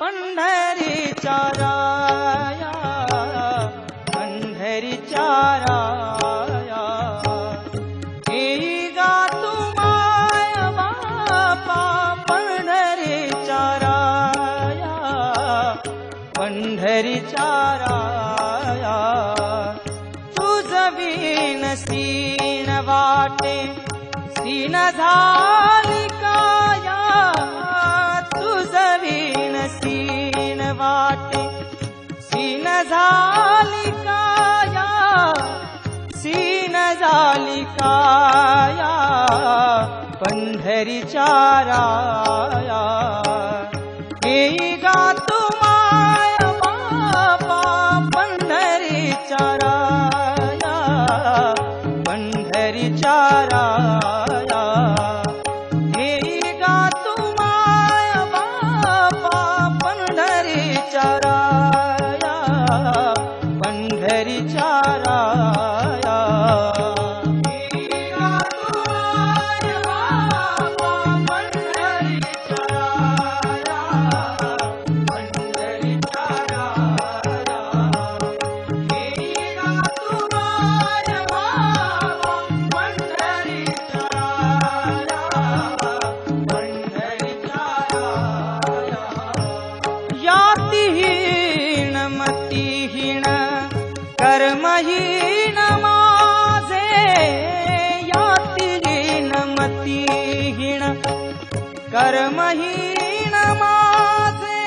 पंढरी चाराया पंढरी चाराया। तुझ वीण सीन वाटे सीन झाली काया तुझ वीण सीन वाटे सीन झाली काया सीन झाली काया पंढरी चाराया पंढरी यातिहीन मतिहीन कर्महीन माझे यातिहीन मतिहीन कर्महीन माझे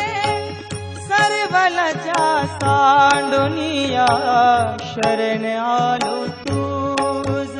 सर्वलजा सांडुनिया शरण आलो तुझ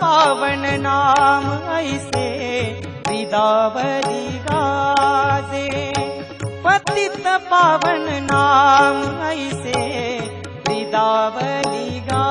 पावन नाम ऐसे विदावली गाजे पतित पावन नाम ऐसे विदावली गा